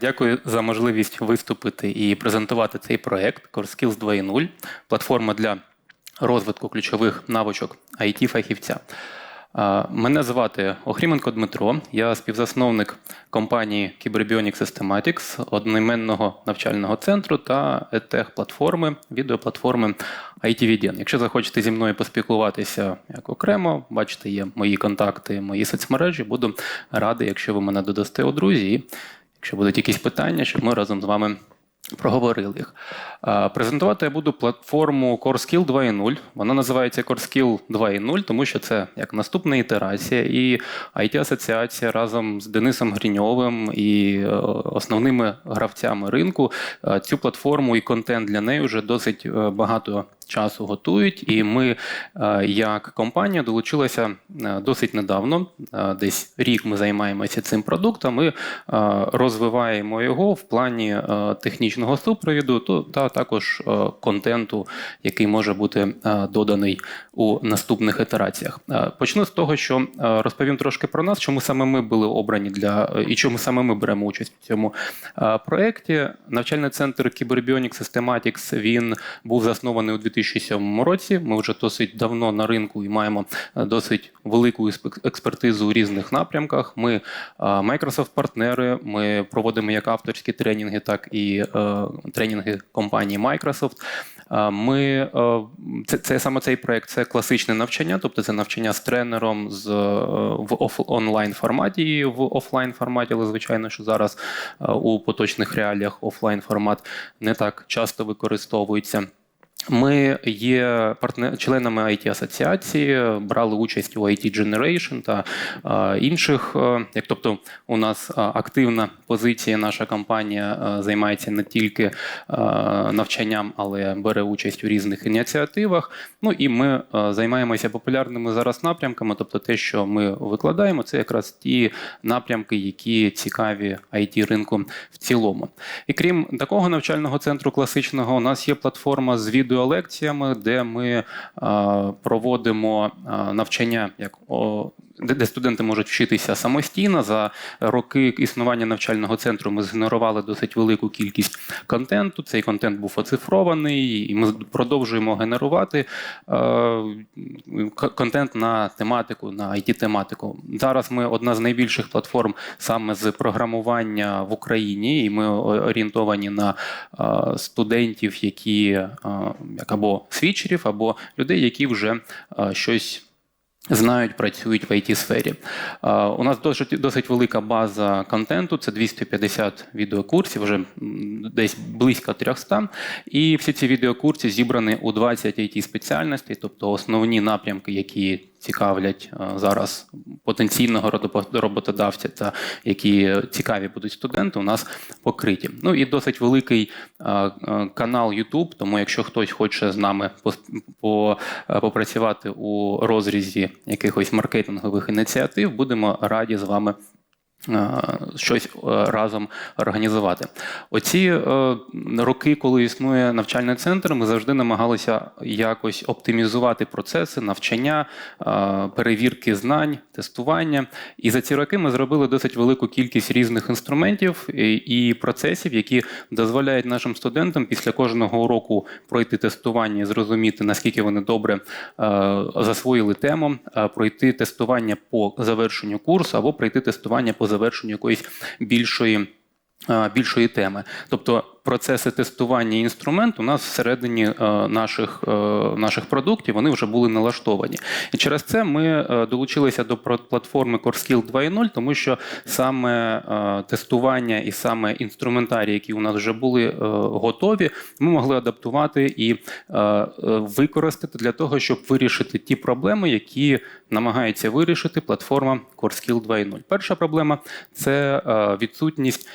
Дякую за можливість виступити і презентувати цей проект CoreSkills 2.0 платформа для розвитку ключових навичок it фахівця Мене звати Охріменко Дмитро. Я співзасновник компанії Cyberbionic Systematics, одноіменного навчального центру та edtech платформи, відеоплатформи ITVDN. Якщо захочете зі мною поспілкуватися як окремо, бачите, є мої контакти, мої соцмережі. Буду радий, якщо ви мене додасте у друзі. Якщо будуть якісь питання, щоб ми разом з вами проговорили їх. Презентувати я буду платформу CoreSkill 2.0. Вона називається CoreSkill 2.0, тому що це як наступна ітерація, і IT-асоціація разом з Денисом Гріньовим і е, основними гравцями ринку цю платформу і контент для неї вже досить е, багато часу готують. І ми, е, як компанія, долучилися досить недавно. Десь рік ми займаємося цим продуктом. Ми розвиваємо його в плані технічного супровіду та також е, контенту, який може бути е, доданий у наступних ітераціях. Е, Почну з того, що розповім трошки про нас, чому саме ми були обрані для і чому саме ми беремо участь в цьому проєкті. Навчальний центр Cyberbionic Systematics, він був заснований у 2007 році. Ми вже досить давно на ринку і маємо досить велику експертизу у різних напрямках. Ми е, Microsoft-партнери, ми проводимо як авторські тренінги, так і тренінги компанії Microsoft. Ми е, це, це саме цей проект, це класичне навчання, тобто це навчання з тренером з е, в оф, онлайн форматі і в офлайн форматі, але звичайно, що зараз е, у поточних реаліях офлайн формат не так часто використовується. Ми є партнер, членами it асоціації, брали участь у IT Generation та е, інших. е, як тобто, у нас е, активна позиція. Наша компанія е, займається не тільки е, навчанням, але бере участь у різних ініціативах. Ну і ми е, займаємося популярними зараз напрямками. Тобто, те, що ми викладаємо, це якраз ті напрямки, які цікаві it ринку в цілому. І крім такого навчального центру класичного, у нас є платформа з відеолекціями, де ми проводимо навчання як де, де студенти можуть вчитися самостійно. За роки існування навчального центру ми згенерували досить велику кількість контенту. Цей контент був оцифрований, і ми продовжуємо генерувати е, контент на тематику, на it тематику Зараз ми одна з найбільших платформ саме з програмування в Україні, і ми орієнтовані на е, студентів, які е, як або свідчерів, або людей, які вже щось. Знають, працюють в it сфері У нас досить, досить велика база контенту, це 250 відеокурсів, вже десь близько 300. І всі ці відеокурси зібрані у 20 it спеціальностей, тобто основні напрямки, які цікавлять е, зараз потенційного роботодавця та які цікаві будуть студенти, у нас покриті. Ну і досить великий е, е, канал YouTube, тому якщо хтось хоче з нами попрацювати у розрізі якихось маркетингових ініціатив, будемо раді з вами. Е, Щось е, разом організувати. Оці е, роки, коли існує навчальний центр, ми завжди намагалися якось оптимізувати процеси навчання, перевірки знань, тестування. І за ці роки ми зробили досить велику кількість різних інструментів і, процесів, які дозволяють нашим студентам після кожного уроку пройти тестування і зрозуміти, наскільки вони добре засвоїли тему, пройти тестування по завершенню курсу або пройти тестування по завершенню якоїсь більшої. е, Більшої теми, тобто процеси тестування інструмент у нас всередині е, наших, е, наших продуктів вони вже були налаштовані. І через це ми е, долучилися до платформи CoreSkill 2.0, тому що саме тестування і саме інструментарії, які у нас вже були готові, ми могли адаптувати і використати для того, щоб вирішити ті проблеми, які намагається вирішити платформа CoreSkill 2.0. Перша проблема це відсутність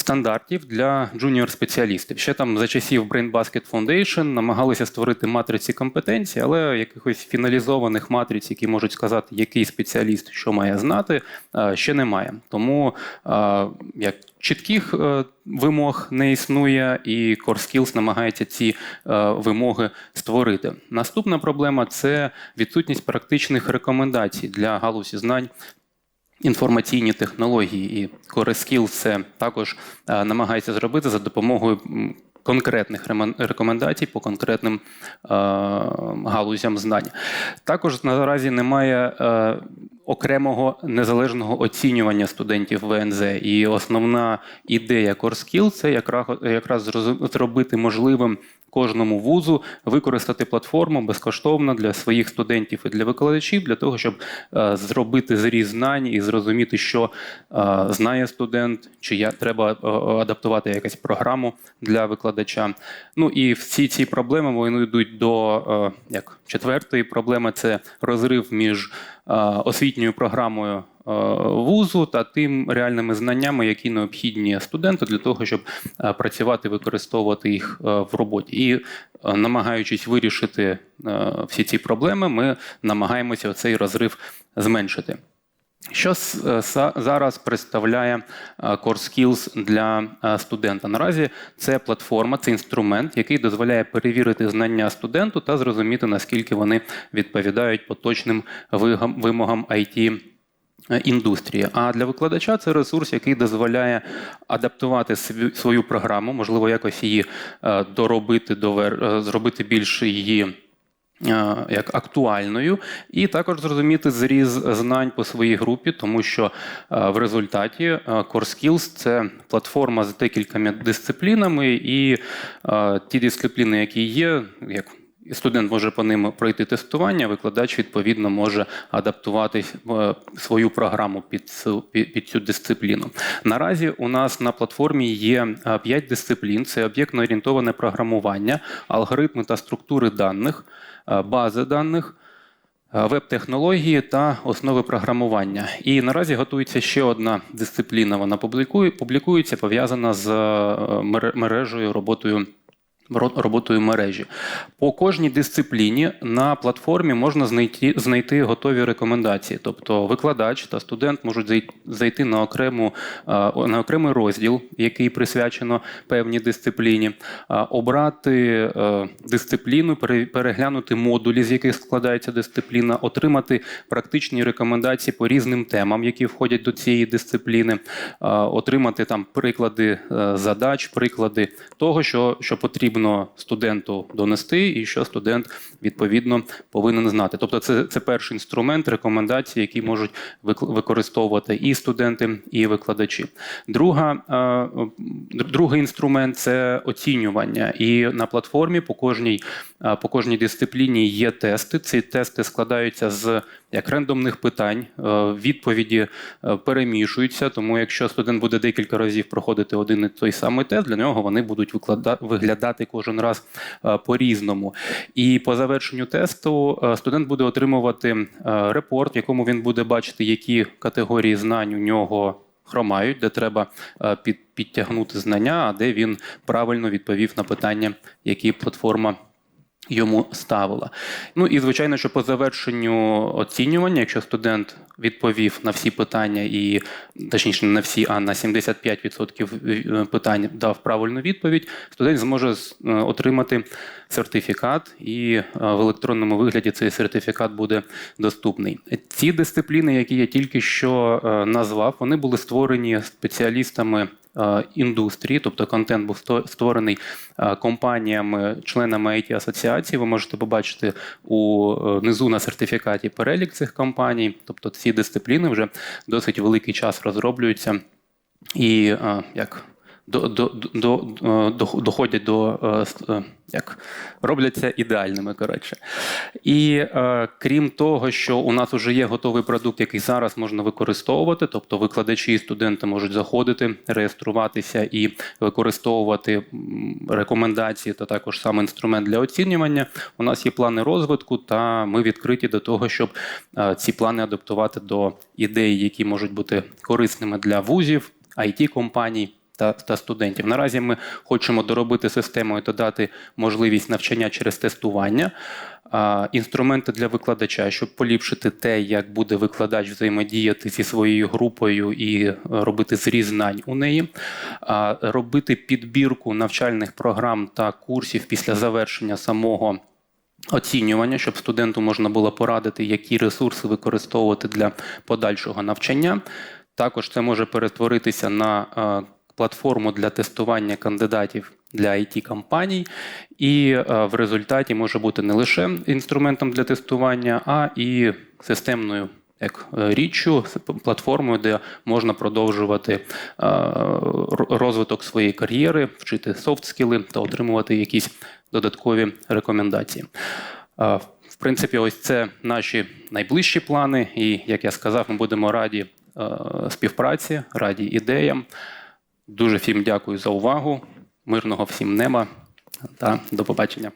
стандартів для джуніор-спеціалістів. Ще там за часів Brain Basket Foundation намагалися створити матриці компетенцій, але якихось фіналізованих матриць, які можуть сказати, який спеціаліст що має знати, е, ще немає. Тому е, як чітких е, вимог не існує, і CoreSkills намагається ці вимоги створити. Наступна проблема це відсутність практичних рекомендацій для галузі знань інформаційні технології. І CoreSkill це також е, намагається зробити за допомогою конкретних рекомендацій по конкретним е, галузям знань. Також наразі немає е, окремого незалежного оцінювання студентів ВНЗ. І основна ідея CoreSkill – це якраз зробити можливим кожному вузу використати платформу безкоштовно для своїх студентів і для викладачів, для того, щоб е, зробити зріз знань і зрозуміти, що е, знає студент, чи я треба е, адаптувати якусь програму для викладача. Ну і всі ці проблеми вони йдуть до як четвертої проблеми це розрив між освітньою програмою вузу та тим реальними знаннями, які необхідні студенту для того, щоб е, працювати, використовувати їх е, в роботі. І е, намагаючись вирішити е, всі ці проблеми, ми намагаємося цей розрив зменшити. Що е, зараз представляє е, CoreSkills для е, студента? Наразі це платформа, це інструмент, який дозволяє перевірити знання студенту та зрозуміти, наскільки вони відповідають поточним вимогам IT е, індустрії. А для викладача це ресурс, який дозволяє адаптувати свою- програму, можливо, якось її е, доробити, е, зробити більш її. е, Як актуальною, і також зрозуміти зріз знань по своїй групі, тому що е, в результаті е, CoreSkills – це платформа з декількома дисциплінами, і е, ті дисципліни, які є, як Студент може по ним пройти тестування, викладач відповідно може адаптувати е, свою програму під цю, під цю дисципліну. Наразі у нас на платформі є 5 дисциплін: це об'єктно-орієнтоване програмування, алгоритми та структури даних, е, бази даних. е, Веб-технології та основи програмування. І наразі готується ще одна дисципліна. Вона публікує, публікується, пов'язана з е, мережею роботою ро- роботою мережі. По кожній дисципліні на платформі можна знайти, знайти готові рекомендації. Тобто викладач та студент можуть зайти на, окрему, на окремий розділ, який присвячено певній дисципліні, обрати е, дисципліну, переглянути модулі, з яких складається дисципліна, отримати практичні рекомендації по різним темам, які входять до цієї дисципліни, отримати там приклади е, задач, приклади того, що, що потрібно студенту донести, і що студент відповідно повинен знати. Тобто, це, це перший інструмент рекомендацій, які можуть використовувати і студенти, і викладачі. Друга, е, другий інструмент це оцінювання. І на платформі по кожній, е, по кожній дисципліні є тести. Ці тести складаються з як рандомних питань, е, відповіді е, перемішуються. Тому, якщо студент буде декілька разів проходити один і той самий тест, для нього вони будуть виглядати кожен раз е, по-різному. І по завершенню тесту студент буде отримувати репорт, в якому він буде бачити, які категорії знань у нього. Хромають, де треба під, підтягнути знання, а де він правильно відповів на питання, які платформа йому ставила. Ну і звичайно, що по завершенню оцінювання, якщо студент відповів на всі питання, і точніше не на всі, а на 75% питань дав правильну відповідь, студент зможе е, отримати сертифікат, і е, в електронному вигляді цей сертифікат буде доступний. Ці дисципліни, які я тільки що е, назвав, вони були створені спеціалістами е, індустрії, тобто контент був створений е, компаніями, членами it асоціації. Ви можете побачити у е, на сертифікаті перелік цих компаній. Тобто ці дисципліни вже досить великий час розроблюються і е, як. До, до, до, до- доходять до е, е, як робляться ідеальними. Коротше. І е, крім того, що у нас вже є готовий продукт, який зараз можна використовувати, тобто викладачі і студенти можуть заходити, реєструватися і використовувати рекомендації та також сам інструмент для оцінювання. У нас є плани розвитку, та ми відкриті до того, щоб е, ці плани адаптувати до ідей, які можуть бути корисними для вузів, it компаній та, та студентів. Наразі ми хочемо доробити систему і додати можливість навчання через тестування, а, інструменти для викладача, щоб поліпшити те, як буде викладач взаємодіяти зі своєю групою і е, робити зріз знань у неї, а, робити підбірку навчальних програм та курсів після завершення самого оцінювання, щоб студенту можна було порадити, які ресурси використовувати для подальшого навчання. Також це може перетворитися на е, платформу для тестування кандидатів для it компаній і е, в результаті може бути не лише інструментом для тестування, а і системною як е, річчю, платформою, де можна продовжувати е, розвиток своєї кар'єри, вчити софт-скіли та отримувати якісь додаткові рекомендації. В принципі, ось це наші найближчі плани, і як я сказав, ми будемо раді співпраці, раді ідеям. Дуже всім дякую за увагу. Мирного всім неба та до побачення.